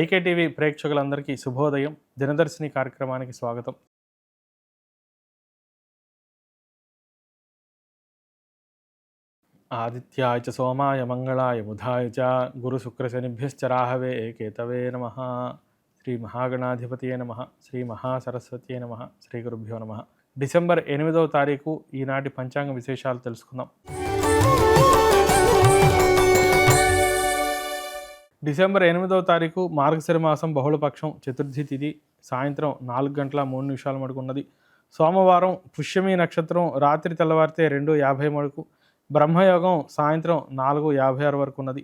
వైకేటీవీ ప్రేక్షకులందరికీ శుభోదయం. దినదర్శిని కార్యక్రమానికి స్వాగతం. ఆదిత్యాయ చ సోమాయ మంగళాయ బుధాయ చ గురుశుక్రశనిభ్యశ్చ రాహవే కేతవే నమ. శ్రీ మహాగణాధిపతియే నమ. శ్రీ మహాసరస్వతియే నమ. శ్రీ గురుభ్యో నమ. డిసెంబర్ ఎనిమిదవ తారీఖు ఈనాటి పంచాంగ విశేషాలు తెలుసుకుందాం. డిసెంబర్ ఎనిమిదవ తారీఖు మార్గశిర మాసం బహుళపక్షం చతుర్థి తిథి సాయంత్రం నాలుగు గంటల మూడు నిమిషాల మడుకున్నది సోమవారం పుష్యమి నక్షత్రం రాత్రి తెల్లవారితే రెండు యాభై మడుకు బ్రహ్మయోగం సాయంత్రం నాలుగు యాభై ఆరు వరకు ఉన్నది.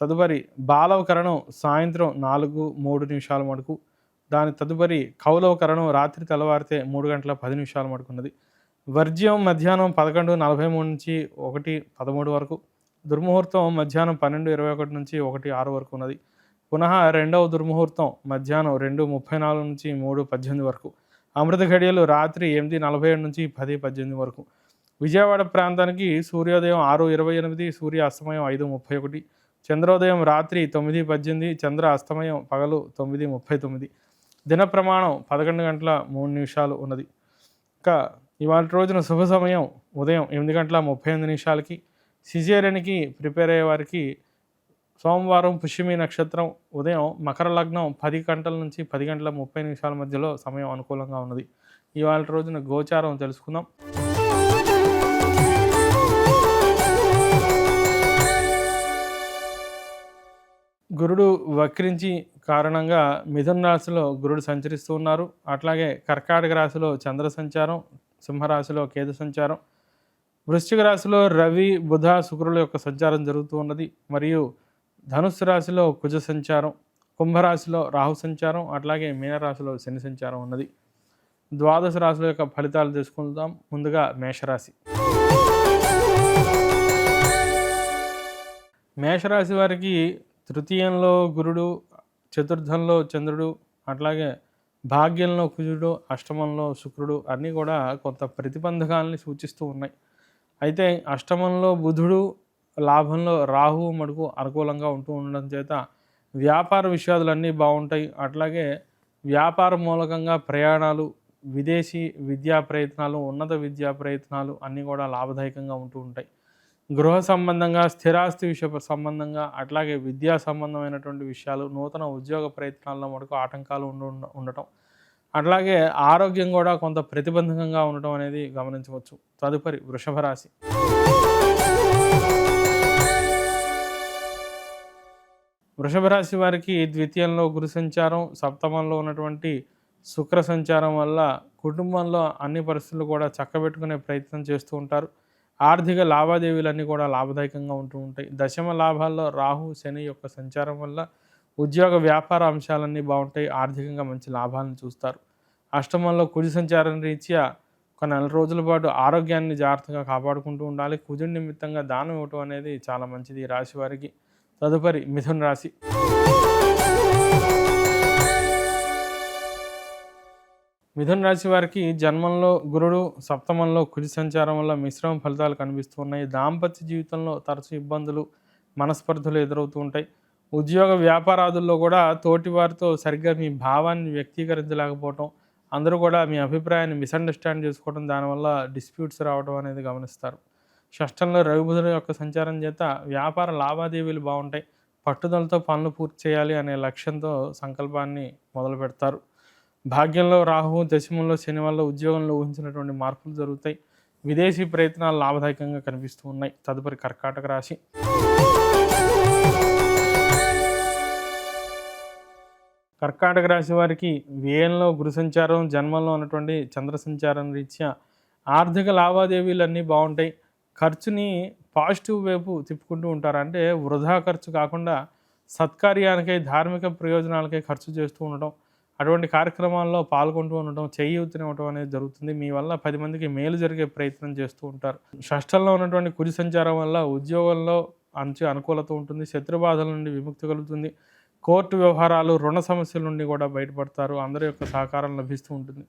తదుపరి బాలవకరణం సాయంత్రం నాలుగు మూడు నిమిషాల మడుకు దాని తదుపరి కౌలవకరణం రాత్రి తెల్లవారితే మూడు గంటల పది నిమిషాల మడుకున్నది వర్జ్యం మధ్యాహ్నం పదకొండు నలభై మూడు నుంచి ఒకటి పదమూడు వరకు. దుర్ముహూర్తం మధ్యాహ్నం పన్నెండు ఇరవై ఒకటి నుంచి ఒకటి ఆరు వరకు ఉన్నది. పునః రెండవ దుర్ముహూర్తం మధ్యాహ్నం రెండు ముప్పై నాలుగు నుంచి మూడు పద్దెనిమిది వరకు. అమృత ఘడియలు రాత్రి ఎనిమిది నలభై ఏడు నుంచి పది పద్దెనిమిది వరకు. విజయవాడ ప్రాంతానికి సూర్యోదయం ఆరు ఇరవై ఎనిమిది సూర్య అస్తమయం ఐదు ముప్పై ఒకటి. చంద్రోదయం రాత్రి తొమ్మిది పద్దెనిమిది చంద్ర అస్తమయం పగలు తొమ్మిది ముప్పై తొమ్మిది. దిన ప్రమాణం పదకొండు గంటల మూడు నిమిషాలు ఉన్నది. ఇంకా ఇవాళ రోజున శుభ సమయం ఉదయం ఎనిమిది గంటల ముప్పై ఎనిమిది నిమిషాలకి సిజేరియన్కి ప్రిపేర్ అయ్యే వారికి సోమవారం పుష్యమి నక్షత్రం ఉదయం మకర లగ్నం పది గంటల నుంచి పది గంటల ముప్పై నిమిషాల మధ్యలో సమయం అనుకూలంగా ఉన్నది. ఇవాళ రోజున గోచారం తెలుసుకుందాం. గురుడు వక్రించి కారణంగా మిథున రాశిలో గురుడు సంచరిస్తూ ఉన్నారు. అట్లాగే కర్కాటక రాశిలో చంద్ర సంచారం సింహరాశిలో కేతు సంచారం వృశ్చిక రాశిలో రవి బుధ శుక్రుల యొక్క సంచారం జరుగుతూ ఉన్నది. మరియు ధనుస్సు రాశిలో కుజ సంచారం కుంభరాశిలో రాహు సంచారం అట్లాగే మీనరాశిలో శని సంచారం ఉన్నది. ద్వాదశ రాశుల యొక్క ఫలితాలు తెలుసుకుందాం. ముందుగా మేషరాశి. మేషరాశి వారికి తృతీయంలో గురుడు చతుర్థంలో చంద్రుడు అట్లాగే భాగ్యంలో కుజుడు అష్టమంలో శుక్రుడు అన్నీ కూడా కొంత ప్రతిబంధకాలని సూచిస్తూ ఉన్నాయి. అయితే అష్టమంలో బుధుడు లాభంలో రాహు మటుకు అనుకూలంగా ఉంటూ ఉండడం చేత వ్యాపార విషయాదులన్నీ బాగుంటాయి. అట్లాగే వ్యాపార మూలకంగా ప్రయాణాలు విదేశీ విద్యా ప్రయత్నాలు ఉన్నత విద్యా ప్రయత్నాలు అన్నీ కూడా లాభదాయకంగా ఉంటూ ఉంటాయి. గృహ సంబంధంగా స్థిరాస్తి విషయ సంబంధంగా అట్లాగే విద్యా సంబంధమైనటువంటి విషయాలు నూతన ఉద్యోగ ప్రయత్నాల్లో మటుకు ఆటంకాలు ఉండు ఉండటం. అట్లాగే ఆరోగ్యం కూడా కొంత ప్రతిబంధకంగా ఉండటం అనేది గమనించవచ్చు. తదుపరి వృషభ రాశి. వృషభ రాశి వారికి ద్వితీయంలో గురు సంచారం సప్తమంలో ఉన్నటువంటి శుక్ర సంచారం వల్ల కుటుంబంలో అన్ని పరిస్థితులు కూడా చక్కబెట్టుకునే ప్రయత్నం చేస్తూ ఉంటారు. ఆర్థిక లావాదేవీలన్నీ కూడా లాభదాయకంగా ఉంటూ ఉంటాయి. దశమ లాభాల్లో రాహు శని యొక్క సంచారం వల్ల ఉద్యోగ వ్యాపార అంశాలన్నీ బాగుంటాయి ఆర్థికంగా మంచి లాభాలను చూస్తారు. అష్టమంలో కుజ సంచారం రీత్యా ఒక నెల రోజుల పాటు ఆరోగ్యాన్ని జాగ్రత్తగా కాపాడుకుంటూ ఉండాలి. కుజుడి నిమిత్తంగా దానం ఇవ్వటం అనేది చాలా మంచిది ఈ రాశి వారికి. తదుపరి మిథున రాశి. మిథున రాశి వారికి జన్మంలో గురుడు సప్తమంలో కుజ సంచారం వల్ల మిశ్రమ ఫలితాలు కనిపిస్తూ ఉన్నాయి. దాంపత్య జీవితంలో తరచు ఇబ్బందులు మనస్పర్ధలు ఎదురవుతూ ఉంటాయి. ఉద్యోగ వ్యాపారాదుల్లో కూడా తోటివారితో సరిగ్గా మీ భావాన్ని వ్యక్తీకరించలేకపోవటం అందరూ కూడా మీ అభిప్రాయాన్ని మిస్అండర్స్టాండ్ చేసుకోవడం దానివల్ల డిస్ప్యూట్స్ రావడం అనేది గమనిస్తారు. షష్టంలో రవిబుధుల యొక్క సంచారం చేత వ్యాపార లావాదేవీలు బాగుంటాయి. పట్టుదలతో పనులు పూర్తి చేయాలి అనే లక్ష్యంతో సంకల్పాన్ని మొదలు పెడతారు. భాగ్యంలో రాహు దశమంలో శని వల్ల ఉద్యోగంలో ఊహించినటువంటి మార్పులు జరుగుతాయి. విదేశీ ప్రయత్నాలు లాభదాయకంగా కనిపిస్తూ ఉన్నాయి. తదుపరి కర్కాటక రాశి. కర్కాటక రాశి వారికి వ్యయంలో గురు సంచారం జన్మంలో ఉన్నటువంటి చంద్ర సంచారం రీత్యా ఆర్థిక లావాదేవీలు అన్నీ బాగుంటాయి. ఖర్చుని పాజిటివ్ వైపు తిప్పుకుంటూ ఉంటారు? అంటే వృధా ఖర్చు కాకుండా సత్కార్యానికై ధార్మిక ప్రయోజనాలకై ఖర్చు చేస్తూ ఉండటం అటువంటి కార్యక్రమాల్లో పాల్గొంటూ ఉండటం చేయూతనివ్వటం అనేది జరుగుతుంది. మీ వల్ల పది మందికి మేలు జరిగే ప్రయత్నం చేస్తూ ఉంటారు. షష్టంలో ఉన్నటువంటి కురి సంచారం వల్ల ఉద్యోగంలో మంచి అనుకూలత ఉంటుంది. శత్రుబాధల నుండి విముక్తి కలుగుతుంది. కోర్టు వ్యవహారాలు రుణ సమస్యల నుండి కూడా బయటపడతారు. అందరి యొక్క సహకారం లభిస్తూ ఉంటుంది.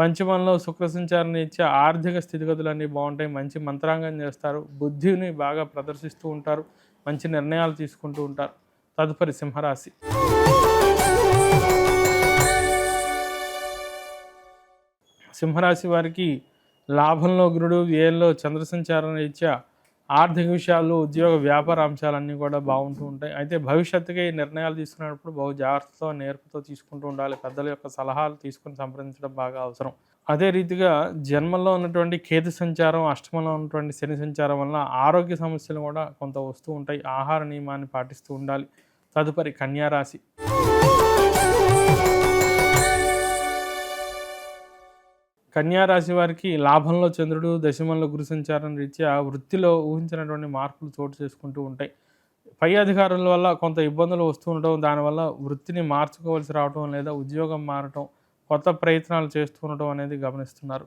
పంచమంలో శుక్ర సంచారాన్ని ఇచ్చే ఆర్థిక స్థితిగతులన్నీ బాగుంటాయి. మంచి మంత్రాంగం చేస్తారు. బుద్ధిని బాగా ప్రదర్శిస్తూ ఉంటారు. మంచి నిర్ణయాలు తీసుకుంటూ ఉంటారు. తదుపరి సింహరాశి. సింహరాశి వారికి లాభంలో గురుడు ఏళ్ళలో చంద్ర సంచారాన్ని ఇచ్చే ఆర్థిక విషయాలు ఉద్యోగ వ్యాపార అంశాలన్నీ కూడా బాగుంటూ ఉంటాయి. అయితే భవిష్యత్తుకి నిర్ణయాలు తీసుకునేటప్పుడు బహు జాగ్రత్తతో నేర్పుతో తీసుకుంటూ ఉండాలి. పెద్దల యొక్క సలహాలు తీసుకుని సంప్రదించడం బాగా అవసరం. అదే రీతిగా జన్మలో ఉన్నటువంటి కేతు సంచారం అష్టమంలో ఉన్నటువంటి శని సంచారం వల్ల ఆరోగ్య సమస్యలు కూడా కొంత వస్తూ ఉంటాయి. ఆహార నియమాన్ని పాటిస్తూ ఉండాలి. తదుపరి కన్యారాశి. కన్యారాశి కన్యా రాశి వారికి లాభంలో చంద్రుడు దశమంలో గురు సంచారం రీత్యా వృత్తిలో ఊహించినటువంటి మార్పులు చోటు చేసుకుంటూ ఉంటాయి. పై అధికారుల వల్ల కొంత ఇబ్బందులు వస్తూ ఉండటం దానివల్ల వృత్తిని మార్చుకోవాల్సి రావటం లేదా ఉద్యోగం మారటం కొత్త ప్రయత్నాలు చేస్తూ ఉండటం అనేది గమనిస్తున్నారు.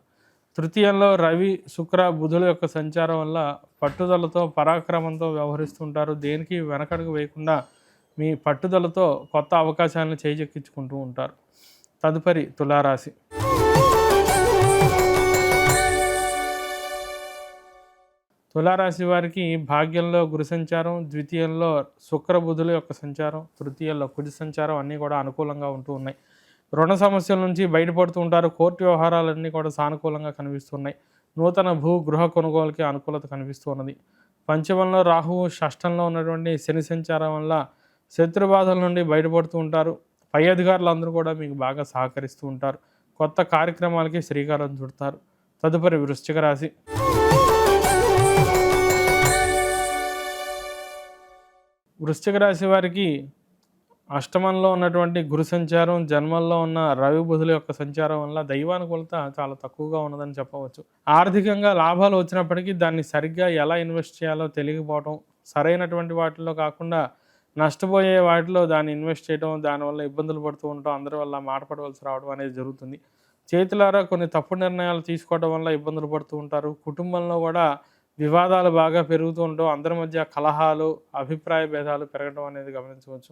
తృతీయంలో రవి శుక్ర బుధుల యొక్క సంచారం వల్ల పట్టుదలతో పరాక్రమంతో వ్యవహరిస్తుంటారు దేనికి వెనకడుగు వేయకుండా మీ పట్టుదలతో కొత్త అవకాశాలను చేజెక్కించుకుంటూ ఉంటారు. తదుపరి తులారాశి. తులారాశి వారికి భాగ్యంలో గురు సంచారం ద్వితీయంలో శుక్రబుధుల యొక్క సంచారం తృతీయంలో కుజ సంచారం అన్నీ కూడా అనుకూలంగా ఉంటూ ఉన్నాయి. రుణ సమస్యల నుంచి బయటపడుతూ ఉంటారు. కోర్టు వ్యవహారాలన్నీ కూడా సానుకూలంగా కనిపిస్తున్నాయి. నూతన భూ గృహ కొనుగోలుకి అనుకూలత కనిపిస్తూ ఉన్నది పంచమంలో రాహువు షష్టంలో ఉన్నటువంటి శని సంచారం వల్ల శత్రుబాధల నుండి బయటపడుతూ ఉంటారు. పై అధికారులు అందరూ కూడా మీకు బాగా సహకరిస్తూ ఉంటారు. కొత్త కార్యక్రమాలకి శ్రీకారం చుడతారు. తదుపరి వృశ్చిక రాశి. వృశ్చిక రాశి వారికి అష్టమంలో ఉన్నటువంటి గురు సంచారం జన్మల్లో ఉన్న రవి బుధుల యొక్క సంచారం వల్ల దైవానుకూలత చాలా తక్కువగా ఉన్నదని చెప్పవచ్చు. ఆర్థికంగా లాభాలు వచ్చినప్పటికీ దాన్ని సరిగ్గా ఎలా ఇన్వెస్ట్ చేయాలో తెలియకపోవడం సరైనటువంటి వాటిలో కాకుండా నష్టపోయే వాటిలో దాన్ని ఇన్వెస్ట్ చేయడం దానివల్ల ఇబ్బందులు పడుతూ ఉండటం అందరి వల్ల మాటపడవలసి రావడం అనేది జరుగుతుంది. చేతులారా కొన్ని తప్పు నిర్ణయాలు తీసుకోవడం వల్ల ఇబ్బందులు పడుతూ ఉంటారు. కుటుంబంలో కూడా వివాదాలు బాగా పెరుగుతూ ఉండడం అందరి మధ్య కలహాలు అభిప్రాయ భేదాలు పెరగడం అనేది గమనించవచ్చు.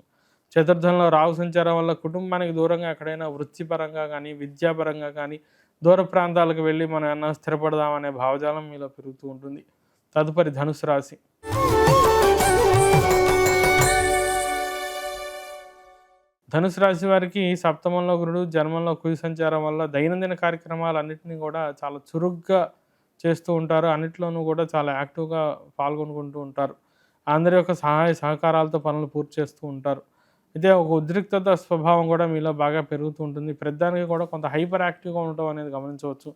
చతుర్థంలో రాహు సంచారం వల్ల కుటుంబానికి దూరంగా ఎక్కడైనా వృత్తిపరంగా కానీ విద్యాపరంగా కానీ దూర ప్రాంతాలకు వెళ్ళి మనం ఏమన్నా స్థిరపడదామనే భావజాలం మీలో పెరుగుతూ ఉంటుంది. తదుపరి ధనుసు రాశి. ధనుసు రాశి వారికి సప్తమంలో గురుడు జన్మంలో కుయు సంచారం వల్ల దైనందిన కార్యక్రమాలన్నింటినీ కూడా చాలా చురుగ్గా చేస్తూ ఉంటారు. అన్నిట్లోనూ కూడా చాలా యాక్టివ్గా పాల్గొనుకుంటూ ఉంటారు. అందరి యొక్క సహాయ సహకారాలతో పనులు పూర్తి చేస్తూ ఉంటారు. అయితే ఒక ఉద్రిక్తత స్వభావం కూడా మీలో బాగా పెరుగుతూ ఉంటుంది. ప్రతిదానికి కూడా కొంత హైపర్ యాక్టివ్గా ఉండటం అనేది గమనించవచ్చు.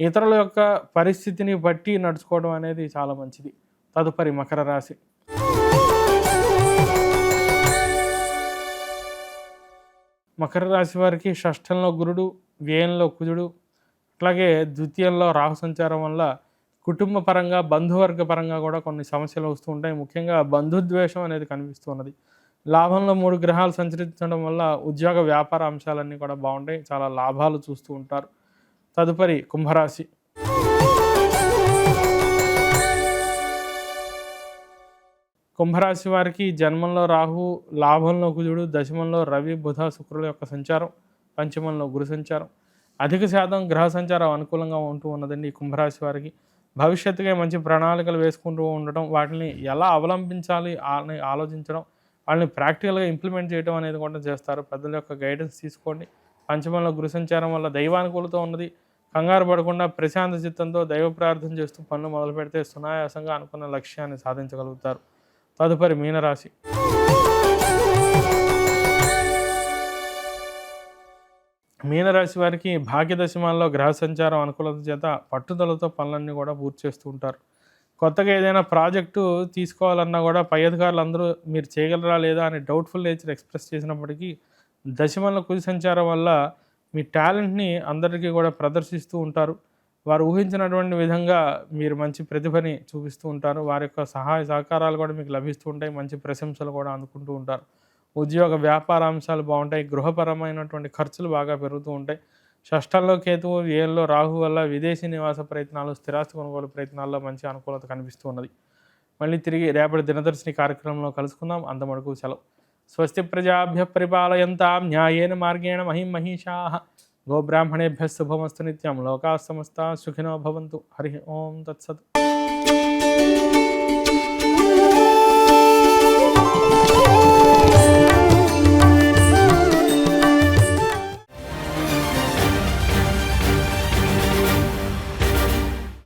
ఇతరుల యొక్క పరిస్థితిని బట్టి నడుచుకోవడం అనేది చాలా మంచిది. తదుపరి మకర రాశి. మకర రాశి వారికి షష్టంలో గురుడు వ్యయంలో కుజుడు అట్లాగే ద్వితీయంలో రాహు సంచారం వల్ల కుటుంబ పరంగా బంధువర్గ పరంగా కూడా కొన్ని సమస్యలు వస్తూ ఉంటాయి. ముఖ్యంగా బంధుద్వేషం అనేది కనిపిస్తున్నది లాభంలో మూడు గ్రహాలు సంచరించడం వల్ల ఉద్యోగ వ్యాపార అంశాలన్నీ కూడా బాగుంటాయి. చాలా లాభాలు చూస్తూ ఉంటారు. తదుపరి కుంభరాశి. కుంభరాశి వారికి జన్మంలో రాహు లాభంలో కుజుడు దశమంలో రవి బుధ శుక్రుల యొక్క సంచారం పంచమంలో గురు సంచారం. అధిక శాతం గ్రహ సంచారం అనుకూలంగా ఉంటూ ఉన్నదండి ఈ కుంభరాశి వారికి. భవిష్యత్తుగా మంచి ప్రణాళికలు వేసుకుంటూ ఉండటం వాటిని ఎలా అవలంబించాలి అని ఆలోచించడం వాళ్ళని ప్రాక్టికల్గా ఇంప్లిమెంట్ చేయడం అనేది కూడా చేస్తారు. పెద్దల యొక్క గైడెన్స్ తీసుకోండి. పంచమంలో గురు సంచారం వల్ల దైవానుకూలత ఉన్నది. కంగారు పడకుండా ప్రశాంత చిత్తంతో దైవ ప్రార్థన చేస్తూ పనులు మొదలు పెడితే సునాయాసంగా అనుకున్న లక్ష్యాన్ని సాధించగలుగుతారు. తదుపరి మీనరాశి. మీనరాశి వారికి భాగ్యదశమాల్లో గ్రహ సంచారం అనుకూలత చేత పట్టుదలతో పనులన్నీ కూడా పూర్తి చేస్తూ ఉంటారు. కొత్తగా ఏదైనా ప్రాజెక్టు తీసుకోవాలన్నా కూడా పై అధికారులు అందరూ మీరు చేయగలరా లేదా అని డౌట్ఫుల్ నేచర్ ఎక్స్ప్రెస్ చేసినప్పటికీ దశమంలో కుది సంచారం వల్ల మీ టాలెంట్ని అందరికీ కూడా ప్రదర్శిస్తూ ఉంటారు. వారు ఊహించినటువంటి విధంగా మీరు మంచి ప్రతిభని చూపిస్తూ ఉంటారు. వారి యొక్క సహాయ సహకారాలు కూడా మీకు లభిస్తూ ఉంటాయి. మంచి ప్రశంసలు కూడా అందుకుంటూ ఉంటారు. ఉద్యోగ వ్యాపార అంశాలు బాగుంటాయి గృహపరమైనటువంటి ఖర్చులు బాగా పెరుగుతూ ఉంటాయి. షష్టంలో కేతువు ఏళ్ళలో రాహు వల్ల విదేశీ నివాస ప్రయత్నాలు స్థిరాస్తి కొనుగోలు ప్రయత్నాల్లో మంచి అనుకూలత కనిపిస్తూ ఉన్నది. మళ్ళీ తిరిగి రేపటి దినదర్శిని కార్యక్రమంలో కలుసుకుందాం. అంతమడుకు సెలవు. స్వస్తి ప్రజాభ్య పరిపాలయంతాం న్యాయేన మార్గేణ మహిం మహిషా. గోబ్రాహ్మణేభ్య శుభమస్తు నిత్యం. లోకా సమస్త సుఖినో భవంతు. హరి ఓం తత్సత్.